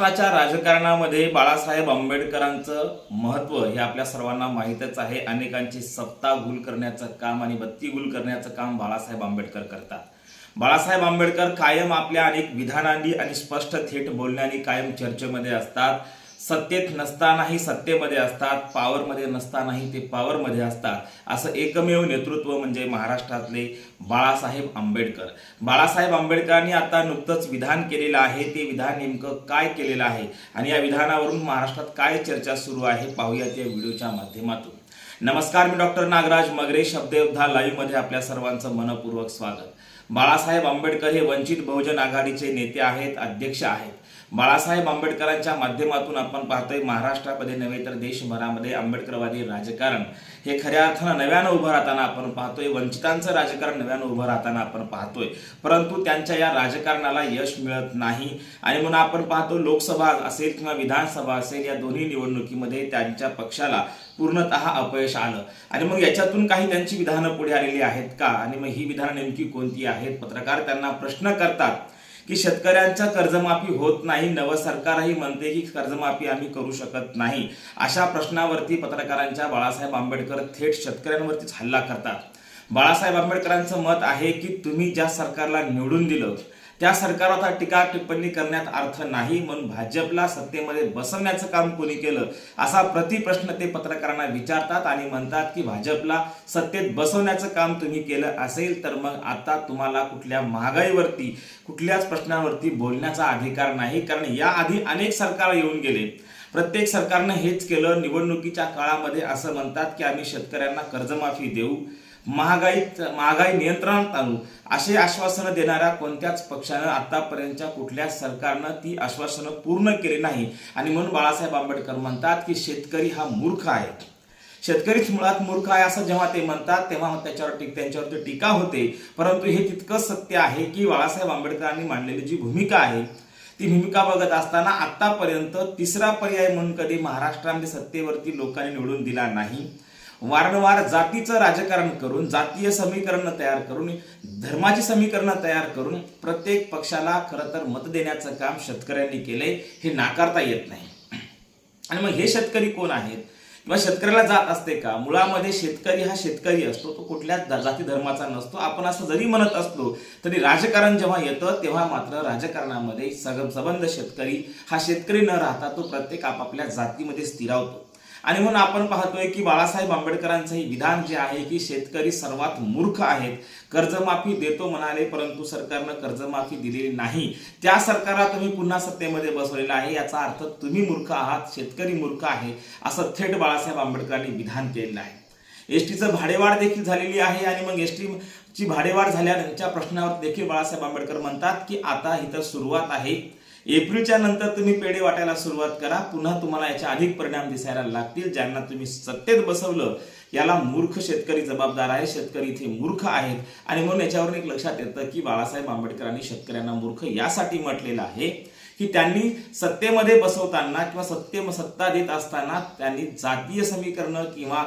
महाराष्ट्राच्या राजकारणामध्ये बाळासाहेब आंबेडकरांचं महत्त्व हे आपल्या सर्वांना माहीतच आहे. अनेकांची सत्ता गुल करण्याचं काम आणि बत्ती गुल करण्याचं काम बाळासाहेब आंबेडकर करतात. बाळासाहेब आंबेडकर कायम आपल्या अनेक विधानांनी आणि स्पष्ट थेट बोलण्याने कायम चर्चेमध्ये असतात. सत्तेत नसतानाही सत्तेमध्ये असतात पॉवरमध्ये नसतानाही ते पॉवरमध्ये असतात. असं एकमेव नेतृत्व म्हणजे महाराष्ट्रातले बाळासाहेब आंबेडकर. बाळासाहेब आंबेडकरांनी आता नुकतंच विधान केलेलं आहे. ते विधान नेमकं काय केलेलं आहे? आणि या विधानावरून महाराष्ट्रात काय चर्चा सुरू आहे? पाहूयात या व्हिडिओच्या माध्यमातून. नमस्कार मी डॉक्टर नागराज मगरे शब्दयोद्धा लाईव्हमध्ये आपल्या सर्वांचं मनपूर्वक स्वागत. बाळासाहेब आंबेडकर हे वंचित बहुजन आघाडीचे नेते आहेत अध्यक्ष आहेत. बाळासाहेब आंबेडकरांच्या माध्यमातून आपण पाहतोय महाराष्ट्रामध्ये नव्हे तर देशभरामध्ये आंबेडकरवादी राजकारण हे खऱ्या अर्थानं नव्यानं उभं राहताना आपण पाहतोय वंचितांचं राजकारण नव्यानं उभं राहताना आपण पाहतोय. परंतु त्यांच्या या राजकारणाला यश मिळत नाही. आणि म्हणून आपण पाहतो लोकसभा असेल किंवा विधानसभा असेल या दोन्ही निवडणुकीमध्ये त्यांच्या पक्षाला पूर्णतः अपयश आलं. आणि मग याच्यातून काही त्यांची विधानं पुढे आलेली आहेत का? आणि मग ही विधानं नेमकी कोणती आहेत? पत्रकार त्यांना प्रश्न करतात. की शेतकऱ्यांच्या कर्जमाफी होत नाही नवं सरकारही म्हणते की कर्जमाफी आम्ही करू शकत नाही. अशा प्रश्नावरती पत्रकारांच्या बाळासाहेब आंबेडकर थेट शेतकऱ्यांवरतीच हल्ला करतात. बाळासाहेब आंबेडकरांचं मत आहे की तुम्ही ज्या सरकारला निवडून दिलं त्या सरकारवर आता टीका टिप्पणी करण्यात अर्थ नाही म्हणून भाजपला सत्तेमध्ये बसवण्याचं काम कोणी केलं? असा प्रतिप्रश्न ते पत्रकारांना विचारतात आणि म्हणतात की भाजपला सत्तेत बसवण्याचं काम तुम्ही केलं असेल तर मग आता तुम्हाला कुठल्या महागाईवरती कुठल्याच प्रश्नावरती बोलण्याचा अधिकार नाही. कारण याआधी अनेक सरकार येऊन गेले. प्रत्येक सरकारनं हेच केलं. निवडणुकीच्या काळामध्ये असं म्हणतात की आम्ही शेतकऱ्यांना कर्जमाफी देऊ. महागाईत महागाई नियंत्रणात आणू असे आश्वासनं देणाऱ्या कोणत्याच पक्षानं आतापर्यंतच्या कुठल्याच सरकारनं ती आश्वासनं पूर्ण केली नाही. आणि म्हणून बाळासाहेब आंबेडकर म्हणतात की शेतकरी हा मूर्ख आहे. शेतकरीच मुळात मूर्ख आहे असं जेव्हा ते म्हणतात तेव्हा त्याच्यावर त्यांच्यावरती टीका होते. परंतु हे तितकं सत्य आहे की बाळासाहेब आंबेडकरांनी मांडलेली जी भूमिका आहे ती भूमिका बघत असताना आतापर्यंत तिसरा पर्याय म्हणून कधी महाराष्ट्रामध्ये सत्तेवरती लोकांनी निवडून दिला नाही. वारंवार जातीचं राजकारण करून जातीय समीकरण तयार करून धर्माची समीकरणं तयार करून प्रत्येक पक्षाला खरं तर मत देण्याचं काम शेतकऱ्यांनी केलंय हे नाकारता येत नाही. आणि मग हे शेतकरी कोण आहेत? किंवा शेतकऱ्याला जात असते का? मुळामध्ये शेतकरी हा शेतकरी असतो तो कुठल्याच जाती धर्माचा नसतो. आपण असं जरी म्हणत असलो तरी राजकारण जेव्हा येतं तेव्हा मात्र राजकारणामध्ये सग सबंध शेतकरी हा शेतकरी न राहता तो प्रत्येक आपापल्या जातीमध्ये स्थिरावतो. आणि म्हणून आपण पाहतोय की बाळासाहेब आंबेडकरांचं हे विधान जे आहे की शेतकरी सर्वात मूर्ख आहेत. कर्जमाफी देतो म्हणाले परंतु सरकारनं कर्जमाफी दिलेली नाही. त्या सरकारला तुम्ही पुन्हा सत्तेमध्ये बसवलेला आहे. याचा अर्थ तुम्ही मूर्ख आहात शेतकरी मूर्ख आहे असं थेट बाळासाहेब आंबेडकरांनी विधान केलेलं आहे. एस टीचं भाडेवाढ देखील झालेली आहे आणि मग एस ची भाडेवाढ झाल्याच्या प्रश्नावर देखील बाळासाहेब आंबेडकर म्हणतात की आता इथं सुरुवात आहे. एप्रिलच्या नंतर तुम्ही पेढे वाटायला सुरुवात करा. पुन्हा तुम्हाला याचे अधिक परिणाम दिसायला लागतील. ज्यांना तुम्ही सत्तेत बसवलं याला मूर्ख शेतकरी जबाबदार आहे. शेतकरी इथे मूर्ख आहेत. आणि म्हणून याच्यावरून एक लक्षात येतं की बाळासाहेब आंबेडकरांनी शेतकऱ्यांना मूर्ख यासाठी म्हटलेलं आहे की त्यांनी सत्तेमध्ये बसवताना किंवा सत्ते सत्ता देत असताना त्यांनी जातीय समीकरणं किंवा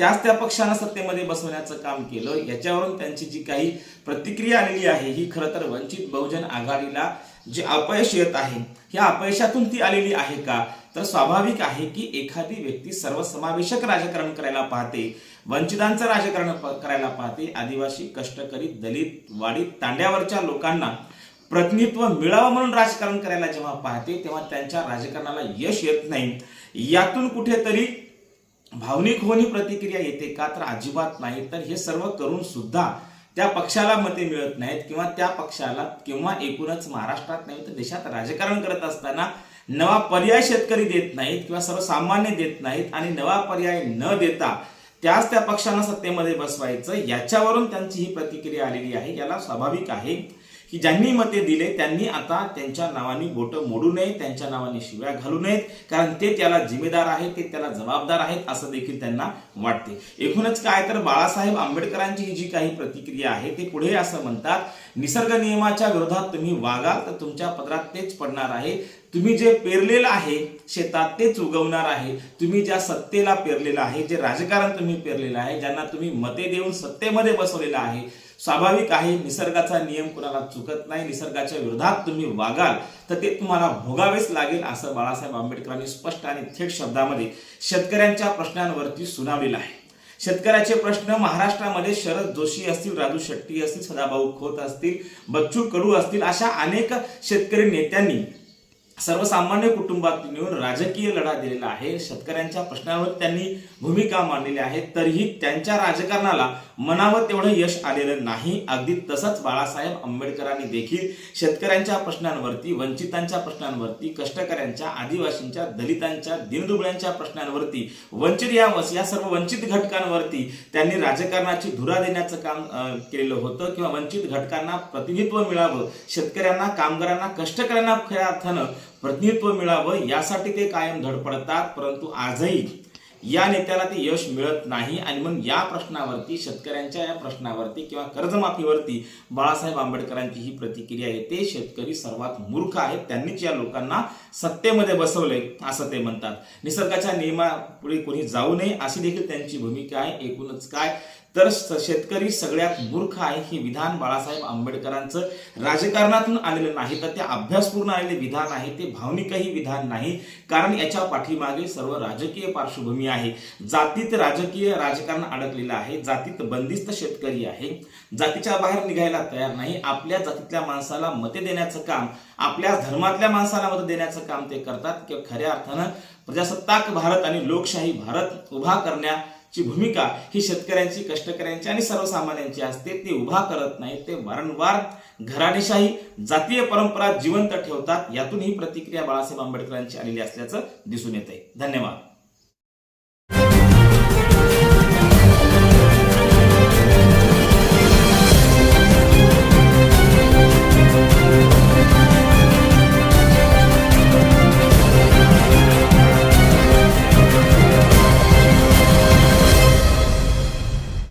त्याच त्या पक्षानं सत्तेमध्ये बसवण्याचं काम केलं. याच्यावरून त्यांची जी काही प्रतिक्रिया आलेली आहे ही खरं तर वंचित बहुजन आघाडीला जे अपयश येत आहे ह्या अपयशातून ती आलेली आहे का? तर स्वाभाविक आहे की एखादी व्यक्ती सर्वसमावेशक राजकारण करायला पाहते वंचितांचं राजकारण प- करायला पाहते आदिवासी कष्टकरी दलित वाडीत तांड्यावरच्या लोकांना प्रतिनिधित्व मिळावं म्हणून राजकारण करायला जेव्हा पाहते तेव्हा त्यांच्या राजकारणाला यश येत नाही. यातून कुठेतरी भावनिक होणी प्रतिक्रिया येते का तर अजिबात नाही. तर हे सर्व करून सुद्धा त्या पक्षाला मते मिळत नाहीत किंवा त्या पक्षाला किंवा एकूणच महाराष्ट्रात नाही तर देशात राजकारण करत असताना नवा पर्याय शेतकरी देत नाहीत किंवा सर्वसामान्य देत नाहीत आणि नवा पर्याय न देता त्याच त्या पक्षांना सत्तेमध्ये बसवायचं याच्यावरून त्यांची ही प्रतिक्रिया आलेली आहे याला स्वाभाविक आहे. की ज्यांनी मते दिले त्यांनी आता त्यांच्या नावाने बोटं मोडू नये त्यांच्या नावाने शिव्या घालू नयेत कारण ते त्याला जिम्मेदार आहेत ते त्याला जबाबदार आहेत असं देखील त्यांना वाटते. एकूणच काय तर बाळासाहेब आंबेडकरांची ही जी काही प्रतिक्रिया आहे ते पुढे असं म्हणतात निसर्ग नियमाच्या विरोधात तुम्ही वागाल तर तुमच्या पदरात तेच पडणार आहे. तुम्ही जे पेरलेलं आहे शेतात तेच उगवणार आहे. तुम्ही ज्या सत्तेला पेरलेलं आहे जे राजकारण तुम्ही पेरलेलं आहे ज्यांना तुम्ही मते देऊन सत्तेमध्ये बसवलेलं आहे स्वाभाविक आहे निसर्गाचा नियम कोणाला चुकत नाही निसर्गाच्या विरोधात तुम्ही वागाल तर ते तुम्हाला भोगावेच लागेल असं बाळासाहेब आंबेडकरांनी स्पष्ट आणि थेट शब्दामध्ये शेतकऱ्यांच्या प्रश्नांवरती सुनावलेलं आहे. शेतकऱ्याचे प्रश्न महाराष्ट्रामध्ये शरद जोशी असतील राजू शेट्टी असतील सदाभाऊ खोत असतील बच्चू कडू असतील अशा अनेक शेतकरी नेत्यांनी सर्वसामान्य कुटुंबात येऊन राजकीय लढा दिलेला आहे. शेतकऱ्यांच्या प्रश्नावर त्यांनी भूमिका मांडलेली आहे. तरीही त्यांच्या राजकारणाला मनावर तेवढं यश आलेलं नाही. अगदी तसंच बाळासाहेब आंबेडकरांनी देखील शेतकऱ्यांच्या प्रश्नांवरती वंचितांच्या प्रश्नांवरती कष्टकऱ्यांच्या आदिवासींच्या दलितांच्या दिनदुबळ्यांच्या प्रश्नांवरती वंचित या या सर्व वंचित घटकांवरती त्यांनी राजकारणाची धुरा देण्याचं काम केलेलं होतं किंवा वंचित घटकांना प्रतिनिधित्व मिळावं शेतकऱ्यांना कामगारांना कष्टकऱ्यांना खऱ्या अर्थानं प्रतिनिधित्व मिळावं यासाठी ते कायम धडपडतात परंतु आजही या नेत्याला ते यश मिळत नाही. आणि मग या प्रश्नावरती शेतकऱ्यांच्या या प्रश्नावरती किंवा कर्जमाफीवरती बाळासाहेब आंबेडकरांची ही प्रतिक्रिया येते शेतकरी सर्वात मूर्ख आहेत. त्यांनीच या लोकांना सत्तेमध्ये बसवले असं ते म्हणतात. निसर्गाच्या नियमापुढे कोणी जाऊ नये अशी देखील त्यांची भूमिका आहे. एकूणच काय तर स- शेतकरी सगळ्यात मूर्ख आहे हे विधान बाळासाहेब आंबेडकरांचं. राजकारणातून आलेलं नाही तर ते अभ्यासपूर्ण आलेले विधान आहे ते भावनिकही विधान नाही. कारण याच्या पाठीमागे सर्व राजकीय पार्श्वभूमी आहे. जातीत राजकीय राजकारण अडकलेलं आहे जातीत बंदिस्त शेतकरी आहे. जातीच्या बाहेर निघायला तयार नाही. आपल्या जातीतल्या माणसाला मते देण्याचं काम आपल्या धर्मातल्या माणसाला मत देण्याचं काम ते करतात. किंवा खऱ्या अर्थानं प्रजासत्ताक भारत आणि लोकशाही भारत उभा करण्या ची भूमिका ही शेतकऱ्यांची कष्टकऱ्यांची आणि सर्वसामान्यांची असते ते उभा करत नाही ते वारंवार घराणेशाही जातीय परंपरा जिवंत ठेवतात यातून ही प्रतिक्रिया बाळासाहेब आंबेडकरांची आलेली असल्याचं दिसून येत आहे धन्यवाद.